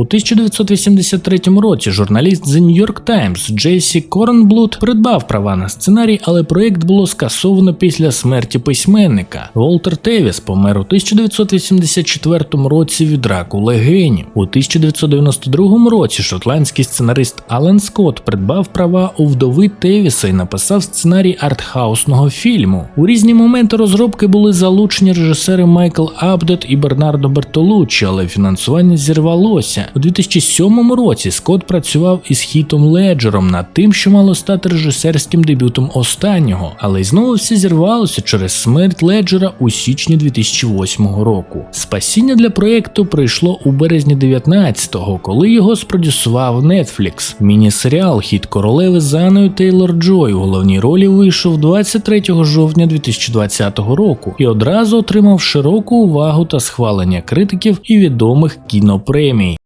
У 1983 році журналіст The New York Times Джейсі Корнблут придбав права на сценарій, але проєкт було скасовано після смерті письменника. Волтер Тевіс помер у 1984 році від раку легенів. У 1992 році шотландський сценарист Алан Скотт придбав права у вдови Тевіса і написав сценарій артхаусного фільму. У різні моменти розробки були залучені режисери Майкл Абдет і Бернардо Бертолуччі, але фінансування зірвалося. У 2007 році Скотт працював із Хітом Леджером над тим, що мало стати режисерським дебютом останнього, але й знову все зірвалося через смерть Леджера у січні 2008 року. Спасіння для проєкту прийшло у березні 19-го, коли його спродюсував Netflix. Міні-серіал Хіт королеви з Анною Тейлор Джой у головній ролі вийшов 23 жовтня 2020 року і одразу отримав широку увагу та схвалення критиків і відомих кінопремій.